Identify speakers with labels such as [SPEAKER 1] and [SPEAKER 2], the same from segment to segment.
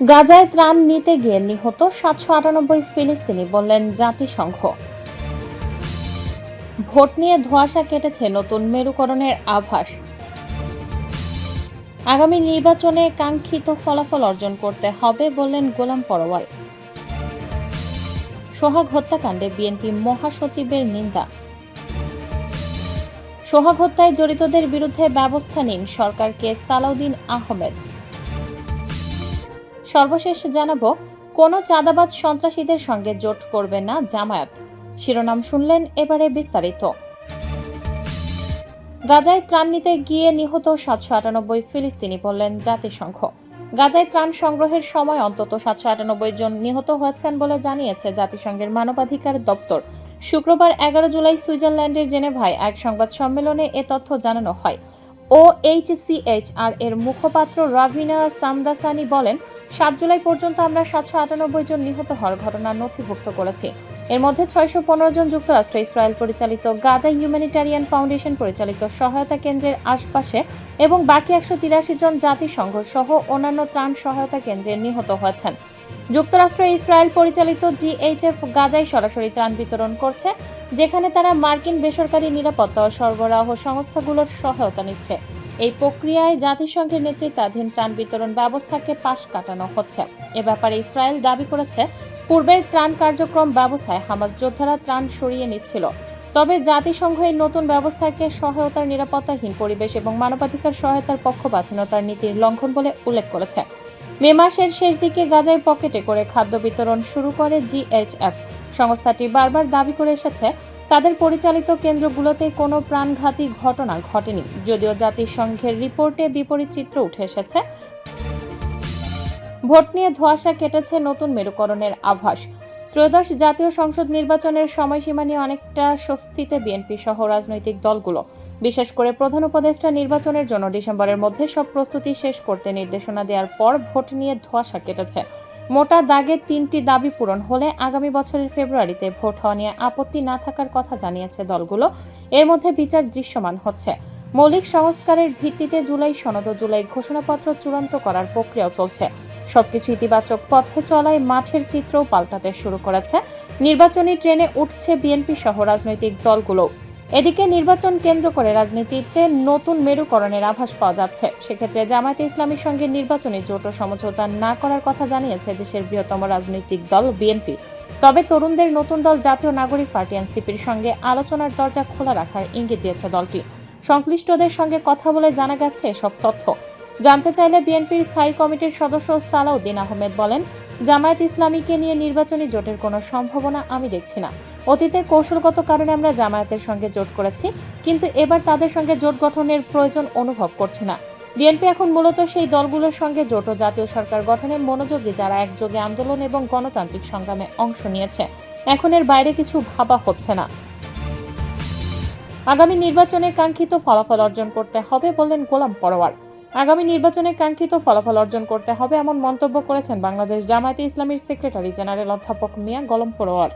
[SPEAKER 1] গাজায় ত্রাণ নিতে গিয়ে নিহত সাতশো আটানব্বই ফিলিস্তিনি বললেন জাতিসংঘ। ভোট নিয়ে ধোঁয়াশা কেটেছে নতুন মেরুকরণের আভাস। আগামী নির্বাচনে কাঙ্ক্ষিত ফলাফল অর্জন করতে হবে বললেন গোলাম পরওয়াল সোহাগ হত্যাকাণ্ডে বিএনপি মহাসচিবের নিন্দা। সোহাগ হত্যায় জড়িতদের বিরুদ্ধে ব্যবস্থা নিন সরকারকে সালাউদ্দিন আহমেদ। সর্বশেষ জানাব, কোনো চাঁদাবাজ সন্ত্রাসীদের সঙ্গে জোট করবে না জামায়াত। শিরোনাম শুনলেন এবারে বিস্তারিত। গাজায় ত্রাণ নিতে গিয়ে নিহত সাতশো আটানব্বই ফিলিস্তিনি বললেন জাতিসংঘ। গাজায় ত্রাণ সংগ্রহের সময় অন্তত সাতশো আটানব্বই জন নিহত হয়েছেন বলে জানিয়েছে জাতিসংঘের মানবাধিকার দপ্তর। শুক্রবার এগারো জুলাই সুইজারল্যান্ডের জেনেভায় এক সংবাদ সম্মেলনে এ তথ্য জানানো হয়। ও এইচসিএইচআর এর মুখপাত্র রাভিনা সামদাসানি বলেন, সাত জুলাই পর্যন্ত আমরা সাতশো আটানব্বই জন নিহত হওয়ার ঘটনা নথিভুক্ত করেছি। এর মধ্যে ছয়শো পনেরো জন যুক্তরাষ্ট্র, ইসরায়েল পরিচালিত গাজা হিউম্যানিটারিয়ান ফাউন্ডেশন পরিচালিত সহায়তা কেন্দ্রের আশপাশে এবং বাকি একশো তিরাশি জন জাতিসংঘ সহ অন্যান্য ত্রাণ সহায়তা কেন্দ্রে নিহত হয়েছেন। যুক্তরাষ্ট্র, ইসরায়েল পরিচালিত জিএইচএফ গাজায় সরাসরি ত্রাণ বিতরণ করছে, যেখানে তারা মার্কিন বেসরকারি নিরাপত্তা সরবরাহ সংস্থাগুলোর সহায়তা নিচ্ছে। এই প্রক্রিয়ায় জাতিসংঘের নেতৃত্বাধীন ত্রাণ বিতরণ ব্যবস্থাকে পাশ কাটানো হচ্ছে। এ ব্যাপারে ইসরায়েল দাবি করেছে, পূর্বের ত্রাণ কার্যক্রম ব্যবস্থায় হামাস যোদ্ধারা ত্রাণ সরিয়ে নিচ্ছিল। তবে জাতিসংঘ এই নতুন ব্যবস্থাকে সহায়তার নিরাপত্তাহীন পরিবেশ এবং মানবাধিকার সহায়তার পক্ষপাতহীনতার নীতির লঙ্ঘন বলে উল্লেখ করেছে। মে মাসের শেষ দিকে গাজায় পকেটে করে খাদ্য বিতরণ শুরু করে জিএইচএফ সংস্থাটি বারবার দাবি করে এসেছে তাদের পরিচালিত কেন্দ্রগুলোতে কোনো প্রাণঘাতী ঘটনা ঘটেনি, যদিও জাতিসংঘের রিপোর্টে বিপরীত চিত্র উঠে এসেছে। ভোট নিয়ে ধোঁয়াশা কেটেছে নতুন মেরুকরণের আভাস। ত্রয়োদশ জাতীয় সংসদ নির্বাচনের সময়সীমা নিয়ে অনেকটা স্বস্তিতে বিএনপি সহ রাজনৈতিক দলগুলো। বিশেষ করে প্রধান উপদেষ্টা নির্বাচনের জন্য ডিসেম্বরের মধ্যে সব প্রস্তুতি শেষ করতে নির্দেশনা দেওয়ার পর ভোট নিয়ে ধোঁয়াশা কেটেছে। মোটা দাগে তিনটি দাবি পূরণ হলে আগামী বছরের ফেব্রুয়ারিতে ভোট হওয়া নিয়ে আপত্তি না থাকার কথা জানিয়েছে দলগুলো। এর মধ্যে বিচার দৃশ্যমান হচ্ছে। মৌলিক সংস্কারের ভিত্তিতে জুলাই সনদ জুলাই ঘোষণাপত্র চূড়ান্ত করার প্রক্রিয়াও চলছে। সবকিছু ইতিবাচক পথে চলায় মাঠের চিত্রও পাল্টাতে শুরু করেছে। নির্বাচনী ট্রেনে উঠছে বিএনপি সহ রাজনৈতিক দলগুলো। এদিকে নির্বাচন কেন্দ্র করে রাজনীতিতে নতুন মেরুকরণের আভাস পাওয়া যাচ্ছে। সেক্ষেত্রে জামায়াতে ইসলামীর সঙ্গে নির্বাচনী জোট সমঝোতা না করার কথা জানিয়েছে দেশের বৃহত্তম রাজনৈতিক দল বিএনপি। তবে তরুণদের নতুন দল জাতীয় নাগরিক পার্টি এনসিপির সঙ্গে আলোচনার দরজা খোলা রাখার ইঙ্গিত দিয়েছে দলটি। সংশ্লিষ্টদের সঙ্গে কথা বলে জানা গেছে এসব তথ্য। জানতে চাইলে বিএনপির স্থায়ী কমিটির সদস্য সালাউদ্দিন আহমেদ বলেন, জামায়াত ইসলামীকে নিয়ে নির্বাচনী জোটের কোনো সম্ভাবনা আমি দেখছি না। অতীতে কৌশলগত কারণে আমরা জামায়াতের সঙ্গে জোট করেছি, কিন্তু এবার তাদের সঙ্গে জোট গঠনের প্রয়োজন অনুভব করছি না। বিএনপি এখন মূলত সেই দলগুলোর সঙ্গে জোট ও জাতীয় সরকার গঠনে মনোযোগী যারা একযোগে আন্দোলন এবং গণতান্ত্রিক সংগ্রামে অংশ নিয়েছে। এখন এর বাইরে কিছু ভাবা হচ্ছে না। আগামী নির্বাচনে কাঙ্ক্ষিত ফলাফল অর্জন করতে হবে বললেন গোলাম পরোয়ার। আগামী নির্বাচনে কাঙ্ক্ষিত ফলাফল অর্জন করতে হবে এমন মন্তব্য করেছেন বাংলাদেশ জামায়াতে ইসলামীর সেক্রেটারি জেনারেল অধ্যাপক মিয়া গোলাম পরোয়ার।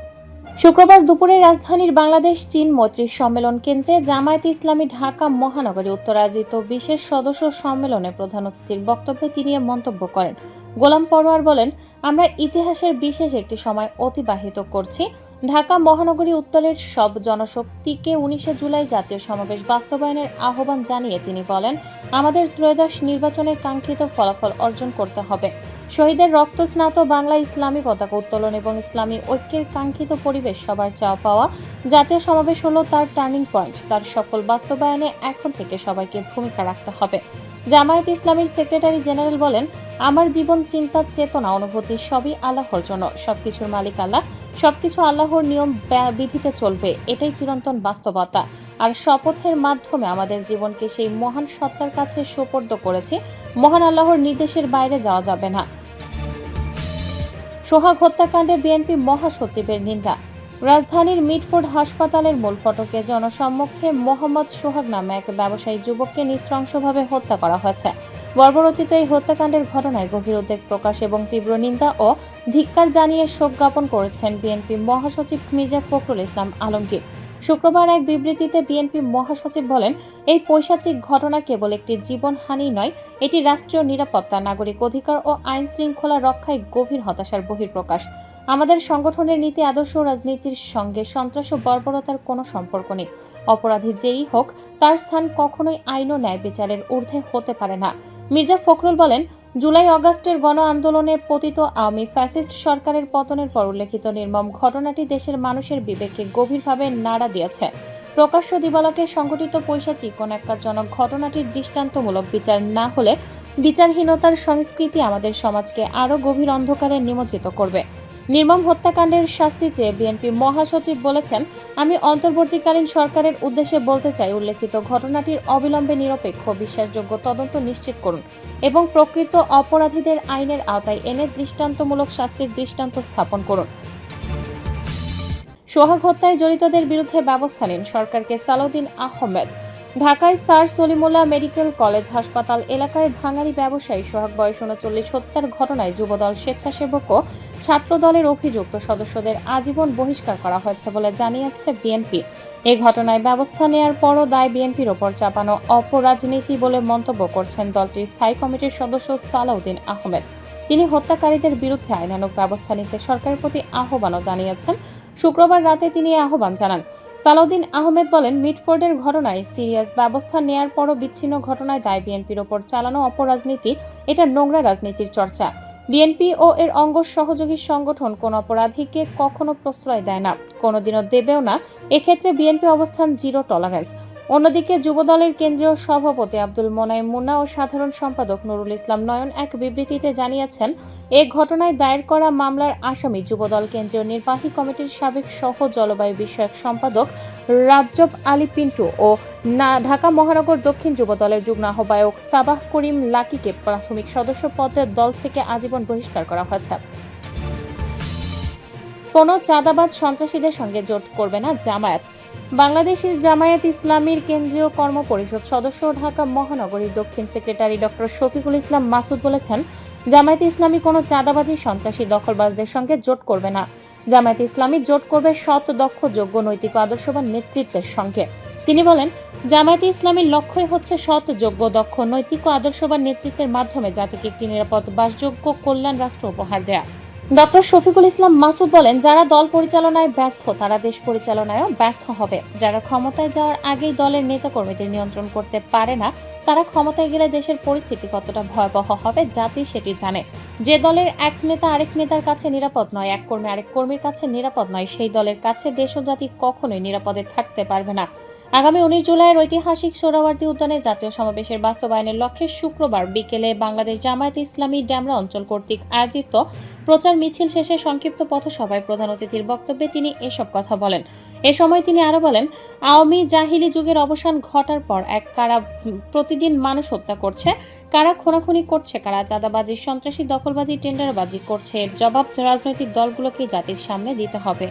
[SPEAKER 1] শুক্রবার দুপুরে রাজধানীর বাংলাদেশ, চীন মৈত্রী সম্মেলন কেন্দ্রে জামায়াত ইসলামী ঢাকা মহানগরী উত্তরাজিত বিশেষ সদস্য সম্মেলনে প্রধান অতিথির বক্তব্যে তিনি মন্তব্য করেন। গোলাম পরোয়ার বলেন, আমরা ইতিহাসের বিশেষ একটি সময় অতিবাহিত করছি। ঢাকা মহানগরী উত্তরের সব জনশক্তিকে উনিশে জুলাই জাতীয় সমাবেশ বাস্তবায়নের আহ্বান জানিয়ে তিনি বলেন, আমাদের ত্রয়োদশ নির্বাচনের কাঙ্ক্ষিত ফলাফল অর্জন করতে হবে। শহীদের রক্তস্নাত বাংলা ইসলামী পতাকা উত্তোলন এবং ইসলামী ঐক্যের কাঙ্ক্ষিত পরিবেশ সবার চাওয়া পাওয়া। জাতীয় সমাবেশ হলো তার টার্নিং পয়েন্ট। তার সফল বাস্তবায়নে এখন থেকে সবাইকে ভূমিকা রাখতে হবে। জামায়াত ইসলামীর সেক্রেটারি জেনারেল বলেন, আমার জীবন, চিন্তা, চেতনা, অনুভূতি সবই আল্লাহর জন্য। সবকিছুর মালিক আল্লাহ। সবকিছু আল্লাহর নিয়ম বিধিতে চলবে, এটাই চিরন্তন বাস্তবতা। আর শপথের মাধ্যমে আমাদের জীবনকে সেই মহান সত্তার কাছে সোপর্দ করেছে, মহান আল্লাহর নির্দেশের বাইরে যাওয়া যাবে না। সোহাগ হত্যাকাণ্ডে বিএনপি মহাসচিবের নিন্দা। রাজধানীর মিটফোর্ড হাসপাতালের মূল ফটকে জনসম্মুখে মোহাম্মদ সোহাগ নামে এক ব্যবসায়ী যুবককে নৃশংসভাবে হত্যা করা হয়েছে। বর্বরচিত এই হত্যাকাণ্ডের ঘটনায় গভীর উদ্বেগ প্রকাশ এবং তীব্র নিন্দা ও ধিক্কার জানিয়ে শোক জ্ঞাপন করেছেন বিএনপি মহাসচিব মির্জা ফখরুল ইসলাম আলমগীর। শুক্রবার এক বিবৃতিতে বিএনপি মহাসচিব বলেন, এই পৈশাচিক ঘটনা কেবল একটি জীবনহানি নয়, এটি রাষ্ট্রীয় নিরাপত্তা, নাগরিক অধিকার ও আইন শৃঙ্খলা রক্ষায় গভীর হতাশার বহিঃপ্রকাশ। আমাদের সংগঠনের নীতি, আদর্শ রাজনীতির সঙ্গে সন্ত্রাস ও বর্বরতার কোনো সম্পর্ক নেই। অপরাধী যেই হোক, তার স্থান কখনোই আইন ও ন্যায় বিচারের ঊর্ধ্বে হতে পারে না। মির্জা ফখরুল বলেন, জুলাই অগাস্টের গণ আন্দোলনে পতিত আওয়ামী ফ্যাসিস্ট সরকারের পতনের পর উল্লেখিত নির্মম ঘটনাটি দেশের মানুষের বিবেককে গভীরভাবে নাড়া দিয়েছে। প্রকাশ্য দিবালকে সংঘটিত পৈশাচিক কোন একজনক ঘটনাটির দৃষ্টান্তমূলক বিচার না হলে বিচারহীনতার সংস্কৃতি আমাদের সমাজকে আরও গভীর অন্ধকারে নিমজ্জিত করবে। নির্মম হত্যাকাণ্ডের শাস্তি চেয়ে বিএনপি মহাসচিব বলেছেন, আমি অন্তর্বর্তীকালীন সরকারের উদ্দেশ্যে বলতে চাই উল্লেখিত ঘটনাটির অবিলম্বে নিরপেক্ষ বিশ্বাসযোগ্য তদন্ত নিশ্চিত করুন এবং প্রকৃত অপরাধীদের আইনের আওতায় এনে দৃষ্টান্তমূলক শাস্তির দৃষ্টান্ত স্থাপন করুন। সোহাগ হত্যায় জড়িতদের বিরুদ্ধে ব্যবস্থা নিন সরকারকে সালাউদ্দিন আহমেদ। ঢাকায় স্যার সলিমুল্লাহ মেডিকেল কলেজ হাসপাতাল এলাকায় ভাঙারি ব্যবসায়ী সোহাগ বয়স উনচল্লিশ, হত্যার ঘটনায় যুবদল স্বেচ্ছাসেবক ও ছাত্রদলের অভিযুক্ত সদস্যদের আজীবন বহিষ্কার করা হয়েছে বলে জানিয়েছে বিএনপি। এ ঘটনায় ব্যবস্থা নেয়ার পরও দায় বিএনপির ওপর চাপানো অপরাজনীতি বলে মন্তব্য করছেন দলটির স্থায়ী কমিটির সদস্য সালাউদ্দিন আহমেদ। তিনি হত্যাকারীদের বিরুদ্ধে আইনানুগ ব্যবস্থা নিতে সরকারের প্রতি আহ্বানও জানিয়েছেন। শুক্রবার রাতে তিনি আহ্বান জানান। সালাউদ্দিন আহমেদ বলেন, মিটফোর্ডের ঘটনায় সিরিয়াস ব্যবস্থা নেয়ার পরও বিচ্ছিন্ন ঘটনায় দায় বিএনপির ওপর চালানো অপরাজনীতি, এটা নোংরা রাজনীতির চর্চা। বিএনপি ও এর অঙ্গ সহযোগী সংগঠন কোন অপরাধীকে কখনো প্রশ্রয় দেয় না, কোনোদিনও দেবেও না। এক্ষেত্রে বিএনপি অবস্থান জিরো টলারেন্স অন্যদিকে যুবদলের কেন্দ্রীয় সভাপতি আব্দুল মোনাইম মুন্না ও সাধারণ সম্পাদক নুরুল ইসলাম নয়ন এক বিবৃতিতে জানিয়েছেন, এ ঘটনায় দায়ের করা মামলার আসামি যুবদল কেন্দ্রীয় নির্বাহী কমিটির সাবেক সহ জলবায়ু বিষয়ক সম্পাদক রাজ্জব আলী পিন্টু ও না, ঢাকা মহানগর দক্ষিণ যুবদলের যুগ্ম আহ্বায়ক সাবাহ করিম লাকিকে প্রাথমিক সদস্য পদের দল থেকে আজীবন বহিষ্কার করা হয়েছে। কোনো চাঁদাবাদ সন্ত্রাসীদের সঙ্গে জোট করবে না জামায়াত। বাংলাদেশের জামায়াত ইসলামীর কেন্দ্রীয় কর্মপরিষদ সদস্য ঢাকা মহানগরীর দক্ষিণ সেক্রেটারি ডক্টর শফিকুল ইসলাম মাসুদ বলেছেন, জামায়াত ইসলামী কোনো চাঁদাবাজি, সন্ত্রাসী, দখলবাজদের সঙ্গে জোট করবে না। জামায়াত ইসলামী জোট করবে সৎ, দক্ষ, যোগ্য, নৈতিক, আদর্শবান নেতৃত্বের সঙ্গে। তিনি বলেন, জামায়াতে ইসলামীর লক্ষ্যই হচ্ছে সৎ, যোগ্য, দক্ষ, নৈতিক ও আদর্শবান নেতৃত্বের মাধ্যমে জাতিকে একটি নিরাপদ, বাসযোগ্য, কল্যাণ রাষ্ট্র উপহার দেয়া। ডক্টর শফিকুল ইসলাম মাসুদ বলেন, যারা দল পরিচালনায় ব্যর্থ, তারা দেশ পরিচালনায়ও ব্যর্থ হবে। যারা ক্ষমতায় যাওয়ার আগেই দলের নেতাকর্মীদের নিয়ন্ত্রণ করতে পারে না, তারা ক্ষমতায় গেলে দেশের পরিস্থিতি কতটা ভয়াবহ হবে, জাতি সেটি জানে। যে দলের এক নেতা আরেক নেতার কাছে নিরাপদ নয়, এক কর্মী আরেক কর্মীর কাছে নিরাপদ নয়, সেই দলের কাছে দেশ ও জাতি কখনোই নিরাপদে থাকতে পারবে না। আগামী উনিশ জুলাইয়ের ঐতিহাসিক সোহরাওয়ার্দী উদ্যানে জাতীয় সমাবেশের বাস্তবায়নের লক্ষ্যে শুক্রবার বিকেলে বাংলাদেশ জামায়াত ইসলামী ড্যামরা অঞ্চল কর্তৃক আয়োজিত প্রচার মিছিল শেষে সংক্ষিপ্ত পথসভায় প্রধান অতিথির বক্তব্যে তিনি এসব কথা বলেন। এ সময় তিনি আরও বলেন, আওয়ামী জাহিলি যুগের অবসান ঘটার পর এক কারা প্রতিদিন মানুষ হত্যা করছে, কারা খুনাখুনি করছে, কারা চাঁদাবাজি, সন্ত্রাসী দখলবাজি, টেন্ডারবাজি করছে, এর জবাব রাজনৈতিক দলগুলোকে জাতির সামনে দিতে হবে।